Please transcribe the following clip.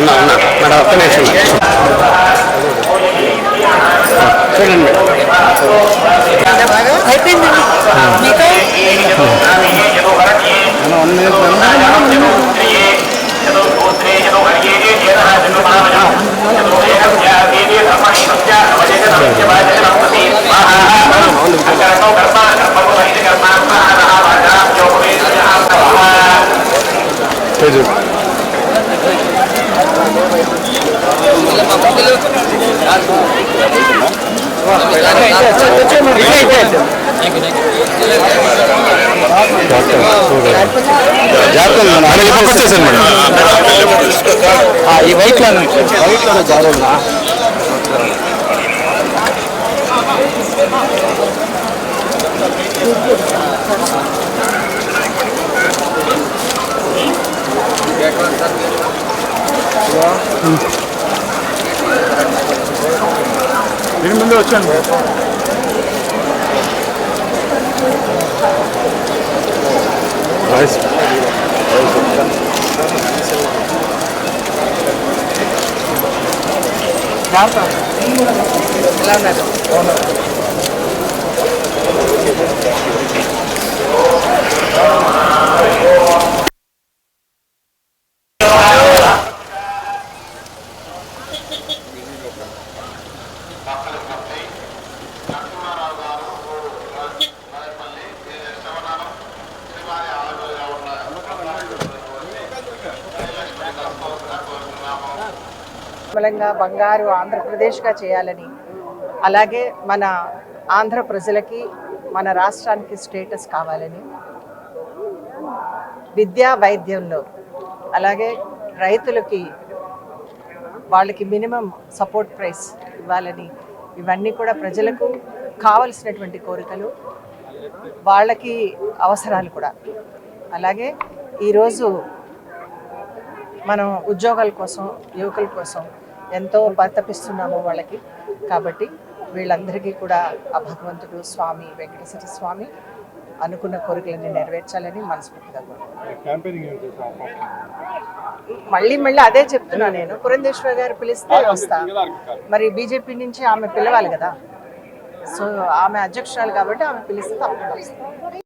ఉన్నా ఉన్నా మేడం ఒక్క నిమిషం. చూడండి. మేడం అయిపోయిందండి మీకు వన్ మినిట్ మేడం జాగ్రత్త మేడం ఆయన ఇక్కడికి వచ్చేసాను మేడం ఈ వైట్లో వైట్లో జాగ్రత్త 热卷馍。Nice. Nerede? Nerede? Onu. దీని బలంగా బంగారు ఆంధ్రప్రదేశ్గా చేయాలని అలాగే మన ఆంధ్ర ప్రజలకి మన రాష్ట్రానికి స్టేటస్ కావాలని విద్యా వైద్యంలో అలాగే రైతులకి వాళ్ళకి మినిమం సపోర్ట్ ప్రైస్ ఇవ్వాలని ఇవన్నీ కూడా ప్రజలకు కావలసినటువంటి కోరికలు వాళ్ళకి అవసరాలు కూడా. అలాగే ఈరోజు మనం ఉద్యోగాల కోసం యువకుల కోసం ఎంతో పరితపిస్తున్నాము వాళ్ళకి. కాబట్టి వీళ్ళందరికీ కూడా ఆ భగవంతుడు స్వామి వెంకటేశ్వర స్వామి అనుకున్న కోరికలన్నీ నెరవేర్చాలని మనస్ఫూర్తిగా కోరుకుంటున్నాను. మళ్ళీ మళ్ళీ అదే చెప్తున్నా నేను. పురంధేశ్వర గారు పిలిస్తే వస్తా. మరి బీజేపీ నుంచి ఆమె పిలవాలి కదా. సో ఆమె అధ్యక్షురాలు కాబట్టి ఆమె పిలిస్తే తప్పకుండా